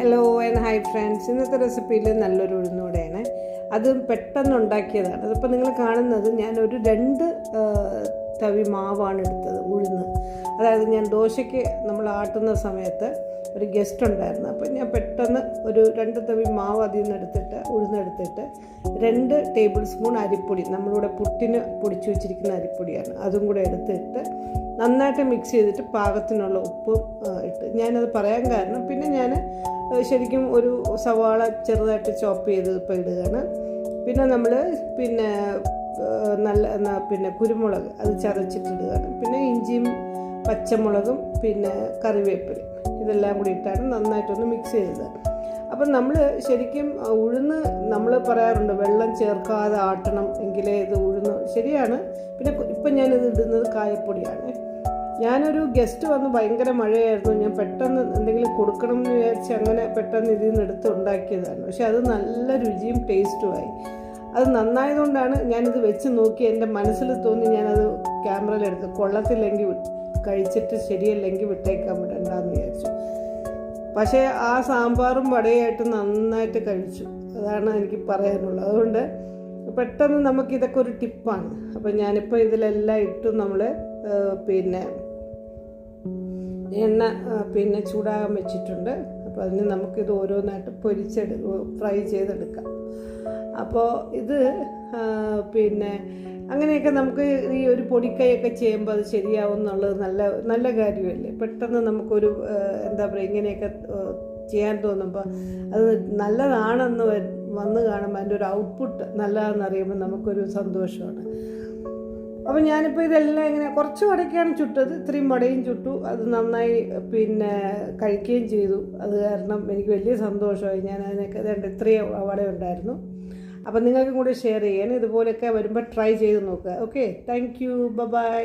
Hello and hi friends ഇന്നത്തെ റെസിപ്പിയിൽ നല്ലൊരു ഉഴുന്നൂടെയാണ് അത് പെട്ടെന്ന് ഉണ്ടാക്കിയതാണ്. അതിപ്പോൾ നിങ്ങൾ കാണുന്നത് ഞാൻ ഒരു രണ്ട് തവി മാവാണ് എടുത്തത് ഉഴുന്ന്. അതായത് ഞാൻ ദോശയ്ക്ക് നമ്മൾ ആട്ടുന്ന സമയത്ത് ഒരു ഗസ്റ്റ് ഉണ്ടായിരുന്നു. അപ്പോൾ ഞാൻ പെട്ടെന്ന് ഒരു രണ്ട് തവി മാവ് അതിൽ നിന്ന് എടുത്തിട്ട് ഉഴുന്നെടുത്തിട്ട് രണ്ട് ടേബിൾ സ്പൂൺ അരിപ്പൊടി നമ്മളിവിടെ പുട്ടിന് പൊടിച്ചു വെച്ചിരിക്കുന്ന അരിപ്പൊടിയാണ്. അതും കൂടെ എടുത്തിട്ട് നന്നായിട്ട് മിക്സ് ചെയ്തിട്ട് പാകത്തിനുള്ള ഉപ്പ് ഇട്ട്. ഞാനത് പറയാൻ കാരണം പിന്നെ ഞാൻ ശരിക്കും ഒരു സവാള ചെറുതായിട്ട് ചോപ്പ് ചെയ്ത് ഇപ്പോൾ ഇടുകയാണ്. പിന്നെ നമ്മൾ പിന്നെ നല്ല പിന്നെ കുരുമുളക് അത് ചതച്ചിട്ടിടുകയാണ് പിന്നെ ഇഞ്ചിയും പച്ചമുളകും പിന്നെ കറിവേപ്പില ഇതെല്ലാം കൂടി ഇട്ടാണ് നന്നായിട്ടൊന്ന് മിക്സ് ചെയ്തത്. അപ്പം നമ്മൾ ശരിക്കും ഉഴുന്ന് നമ്മൾ പറയാറുണ്ട് വെള്ളം ചേർക്കാതെ ആട്ടണം എങ്കിലേ ഇത് ഉഴുന്ന് ശരിയാണ്. പിന്നെ ഇപ്പം ഞാനിത് ഇടുന്നത് കായപ്പൊടിയാണ്. ഞാനൊരു ഗസ്റ്റ് വന്ന് ഭയങ്കര മഴയായിരുന്നു. ഞാൻ പെട്ടെന്ന് എന്തെങ്കിലും കൊടുക്കണം എന്ന് വിചാരിച്ച് അങ്ങനെ പെട്ടെന്ന് ഇതിൽ നിന്ന് എടുത്ത് ഉണ്ടാക്കിയതാണ് പക്ഷെ അത് നല്ല രുചിയും ടേസ്റ്റുമായി അത് നന്നായതുകൊണ്ടാണ് ഞാനിത് വെച്ച് നോക്കി എന്റെ മനസ്സിൽ തോന്നി ഞാനത് ക്യാമറയിലെടുത്ത് കൊള്ളത്തില്ലെങ്കിൽ കഴിച്ചിട്ട് ശരിയല്ലെങ്കിൽ വിട്ടേക്കാൻ വിടണ്ടെന്ന് വിചാരിച്ചു. പക്ഷേ ആ സാമ്പാറും വടയായിട്ട് നന്നായിട്ട് കഴിച്ചു. അതാണ് എനിക്ക് പറയാനുള്ളത്. അതുകൊണ്ട് പെട്ടെന്ന് നമുക്കിതൊക്കെ ഒരു ടിപ്പാണ്. അപ്പം ഞാനിപ്പോൾ ഇതിലെല്ലാം ഇട്ടു നമ്മൾ പിന്നെ എണ്ണ പിന്നെ ചൂടാകാൻ വെച്ചിട്ടുണ്ട്. അപ്പോൾ അതിന് നമുക്കിത് ഓരോന്നായിട്ട് പൊരിച്ചെടു ഫ്രൈ ചെയ്തെടുക്കാം. അപ്പോൾ ഇത് പിന്നെ അങ്ങനെയൊക്കെ നമുക്ക് ഈ ഒരു പൊടിക്കൈയൊക്കെ ചെയ്യുമ്പോൾ അത് ശരിയാവും എന്നുള്ളത് നല്ല നല്ല കാര്യമല്ലേ? പെട്ടെന്ന് നമുക്കൊരു എന്താ പറയുക ഇങ്ങനെയൊക്കെ ചെയ്യാൻ തോന്നുമ്പോൾ അത് നല്ലതാണെന്ന് വന്ന് കാണുമ്പോൾ അതിന്റെ ഒരു ഔട്ട്പുട്ട് നല്ലതാണെന്ന് അറിയുമ്പോൾ നമുക്കൊരു സന്തോഷമാണ്. അപ്പോൾ ഞാനിപ്പോൾ ഇതെല്ലാം ഇങ്ങനെ കുറച്ച് വടയ്ക്കാണ് ചുട്ടത്. ഇത്രയും വടയും ചുട്ടു. അത് നന്നായി പിന്നെ കഴിക്കുകയും ചെയ്തു. അത് കാരണം എനിക്ക് വലിയ സന്തോഷമായി. ഞാൻ അതിനൊക്കെ രണ്ട് ഇത്രയും വട ഉണ്ടായിരുന്നു. അപ്പം നിങ്ങൾക്കും കൂടി ഷെയർ ചെയ്യാൻ. ഇതുപോലെയൊക്കെ വരുമ്പോൾ ട്രൈ ചെയ്ത് നോക്കുക. Okay thank you by